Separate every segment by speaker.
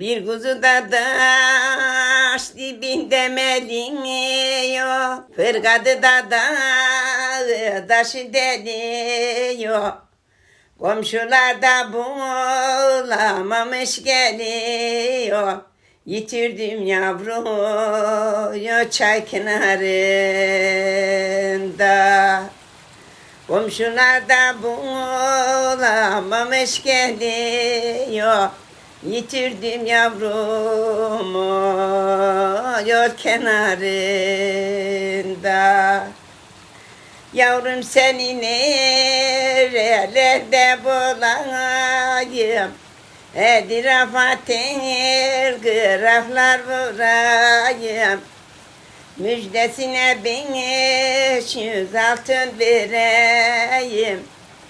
Speaker 1: Bir kuzu da taş dibinde meliniyor. Fırgadı da dağı taşı. Komşular da bulamamış geliyor. Yitirdim yavruyu çay kenarında. Komşular da bulamamış geliyor. Yitirdim yavrumu yol kenarında. Yavrum seni nerelerde bulayım? Edirafat graflar vurayım. Müjdesine beş yüz altın vereyim.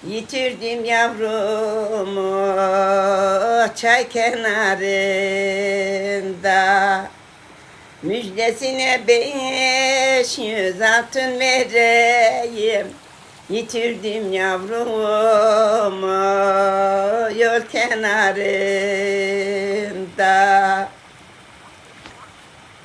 Speaker 1: Yitirdim yavrumu çay kenarında. Müjdesine beş yüz altın vereyim. Yitirdim yavrumu yol kenarında.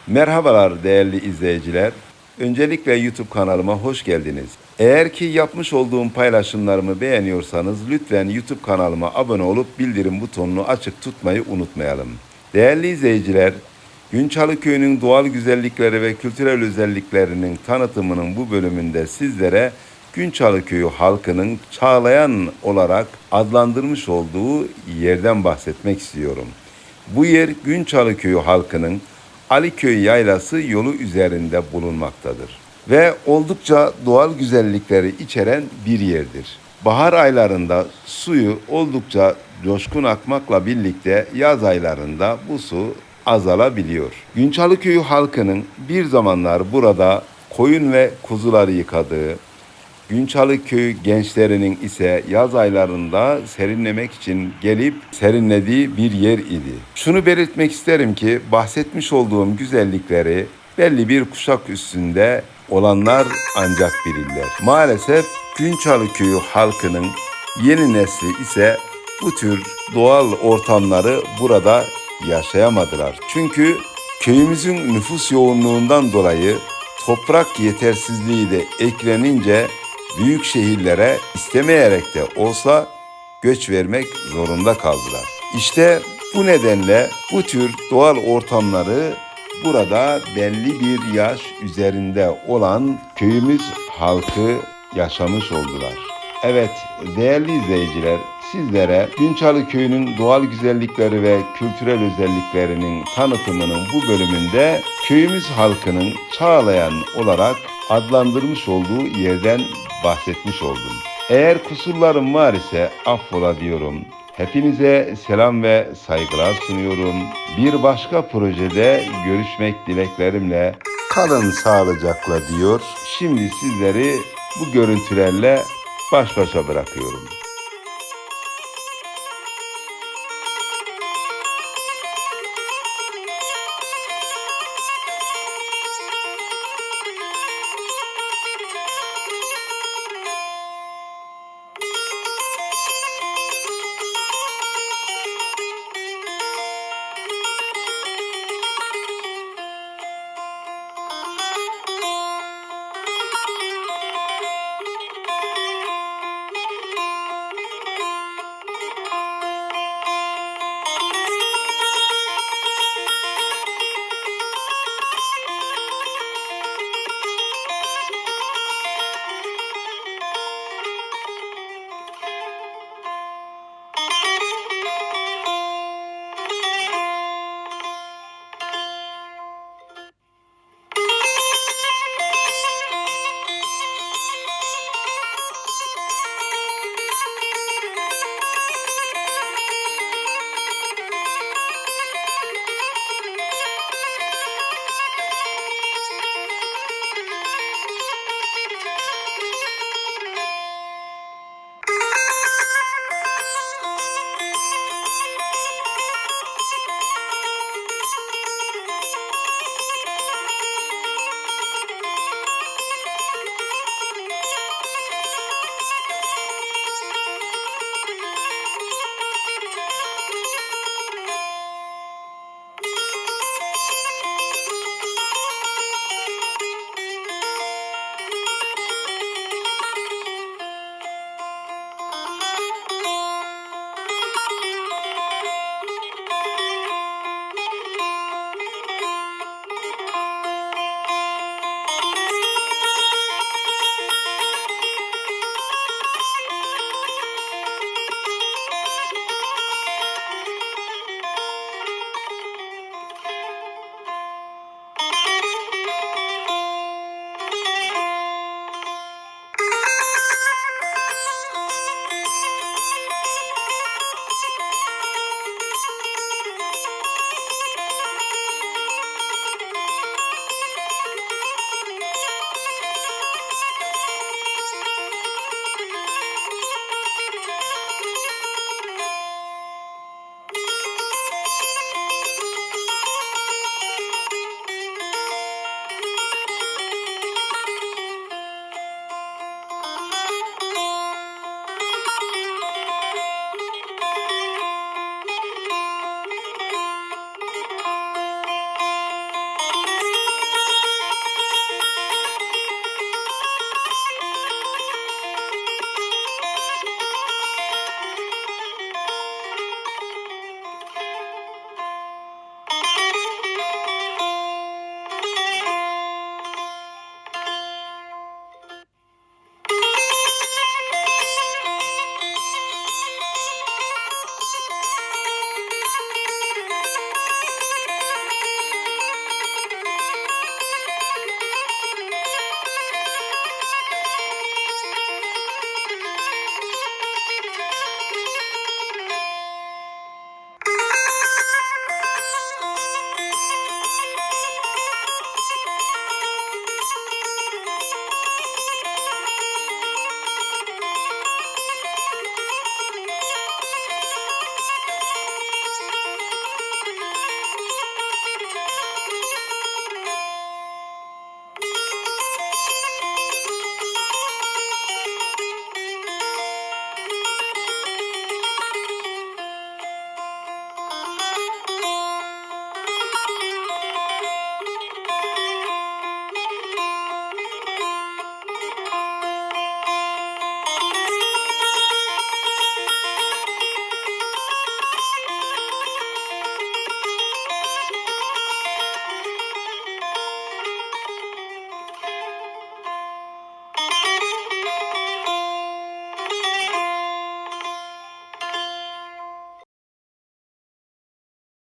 Speaker 2: Merhabalar değerli izleyiciler. Öncelikle YouTube kanalıma hoş geldiniz. Eğer ki yapmış olduğum paylaşımlarımı beğeniyorsanız lütfen YouTube kanalıma abone olup bildirim butonunu açık tutmayı unutmayalım. Değerli izleyiciler, Günçalı Köyü'nün doğal güzellikleri ve kültürel özelliklerinin tanıtımının bu bölümünde sizlere Günçalı Köyü halkının çağlayan olarak adlandırmış olduğu yerden bahsetmek istiyorum. Bu yer Günçalı Köyü halkının Aliköy Yaylası yolu üzerinde bulunmaktadır ve oldukça doğal güzellikleri içeren bir yerdir. Bahar aylarında suyu oldukça coşkun akmakla birlikte yaz aylarında bu su azalabiliyor. Günçalı Köyü halkının bir zamanlar burada koyun ve kuzuları yıkadığı, Günçalı Köyü gençlerinin ise yaz aylarında serinlemek için gelip serinlediği bir yer idi. Şunu belirtmek isterim ki bahsetmiş olduğum güzellikleri belli bir kuşak üstünde olanlar ancak bilirler. Maalesef Günçalı Köyü halkının yeni nesli ise bu tür doğal ortamları burada yaşayamadılar. Çünkü köyümüzün nüfus yoğunluğundan dolayı toprak yetersizliği de eklenince büyük şehirlere istemeyerek de olsa göç vermek zorunda kaldılar. İşte bu nedenle bu tür doğal ortamları burada belli bir yaş üzerinde olan köyümüz halkı yaşamış oldular. Evet değerli izleyiciler sizlere Günçalı Köyü'nün doğal güzellikleri ve kültürel özelliklerinin tanıtımının bu bölümünde köyümüz halkının çağlayan olarak adlandırmış olduğu yerden bahsetmiş oldum. Eğer kusurlarım var ise affola diyorum. Hepinize selam ve saygılar sunuyorum. Bir başka projede görüşmek dileklerimle kalın sağlıcakla diyor. Şimdi sizleri bu görüntülerle baş başa bırakıyorum.